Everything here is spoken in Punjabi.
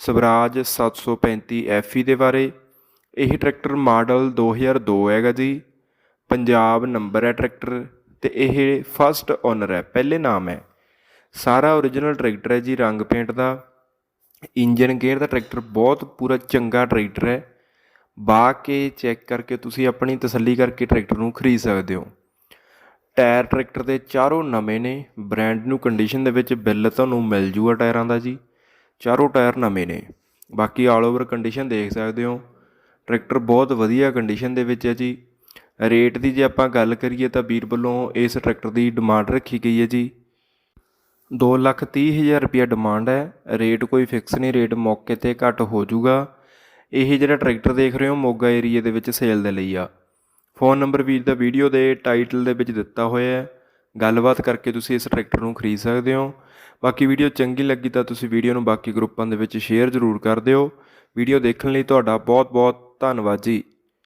ਸਵਰਾਜ 735 FE ਦੇ ਬਾਰੇ। ਇਹ ਟਰੈਕਟਰ ਮਾਡਲ 2002 ਹੈਗਾ ਜੀ। ਪੰਜਾਬ ਨੰਬਰ ਹੈ ਟਰੈਕਟਰ ਤੇ ਇਹ ਫਸਟ ਓਨਰ ਹੈ, ਪਹਿਲੇ ਨਾਮ ਹੈ। ਸਾਰਾ ਓਰੀਜਨਲ ਟਰੈਕਟਰ ਹੈ ਜੀ, ਰੰਗ ਪੇਂਟ ਦਾ। ਇੰਜਨ ਗੇਅਰ ਦਾ ਟਰੈਕਟਰ ਬਹੁਤ ਪੂਰਾ ਚੰਗਾ ਟਰੈਕਟਰ ਹੈ। ਬਾ ਕੇ ਚੈੱਕ ਕਰਕੇ ਤੁਸੀਂ ਆਪਣੀ ਤਸੱਲੀ ਕਰਕੇ ਟਰੈਕਟਰ ਨੂੰ ਖਰੀਦ ਸਕਦੇ ਹੋ। ਟਾਇਰ ਟਰੈਕਟਰ ਦੇ ਚਾਰੋਂ ਨਵੇਂ ਨੇ। ਬ੍ਰਾਂਡ ਨੂੰ ਕੰਡੀਸ਼ਨ ਦੇ ਵਿੱਚ ਬਿੱਲ ਤੁਹਾਨੂੰ ਮਿਲ ਜੂਗਾ ਟਾਇਰਾਂ ਦਾ ਜੀ। ਚਾਰੋਂ ਟਾਇਰ ਨਵੇਂ ਨੇ। ਬਾਕੀ ਆਲ ਓਵਰ ਕੰਡੀਸ਼ਨ ਦੇਖ ਸਕਦੇ ਹੋ। ਟਰੈਕਟਰ ਬਹੁਤ ਵਧੀਆ ਕੰਡੀਸ਼ਨ ਦੇ ਵਿੱਚ ਹੈ ਜੀ। ਰੇਟ ਦੀ ਜੇ ਆਪਾਂ ਗੱਲ ਕਰੀਏ ਤਾਂ ਵੀਰ ਵੱਲੋਂ ਇਸ ਟਰੈਕਟਰ ਦੀ ਡਿਮਾਂਡ ਰੱਖੀ ਗਈ ਹੈ ਜੀ। ਦੋ ਲੱਖ ਤੀਹ ਹਜ਼ਾਰ ਰੁਪਇਆ ਡਿਮਾਂਡ ਹੈ। ਰੇਟ ਕੋਈ ਫਿਕਸ ਨਹੀਂ, ਰੇਟ ਮੌਕੇ ਤੇ ਘੱਟ ਹੋ ਜਾਊਗਾ। ਇਹ ਜਿਹੜਾ ਟਰੈਕਟਰ ਦੇਖ ਰਹੇ ਹੋ, ਮੋਗਾ ਏਰੀਆ ਦੇ ਵਿੱਚ ਸੇਲ ਦੇ ਲਈ ਆ। ਫੋਨ ਨੰਬਰ ਵੀਰ ਦਾ ਵੀਡੀਓ ਦੇ ਟਾਈਟਲ ਦੇ ਵਿੱਚ ਦਿੱਤਾ ਹੋਇਆ ਹੈ। ਗੱਲਬਾਤ ਕਰਕੇ ਤੁਸੀਂ ਇਸ ਟਰੈਕਟਰ ਨੂੰ ਖਰੀਦ ਸਕਦੇ ਹੋ। ਬਾਕੀ ਵੀਡੀਓ ਚੰਗੀ ਲੱਗੀ ਤਾਂ ਤੁਸੀਂ ਵੀਡੀਓ ਨੂੰ ਬਾਕੀ ਗਰੁੱਪਾਂ ਦੇ ਵਿੱਚ ਸ਼ੇਅਰ ਜ਼ਰੂਰ ਕਰ ਦਿਓ। ਵੀਡੀਓ ਦੇਖਣ ਲਈ ਤੁਹਾਡਾ ਬਹੁਤ ਬਹੁਤ ਧੰਨਵਾਦ ਜੀ।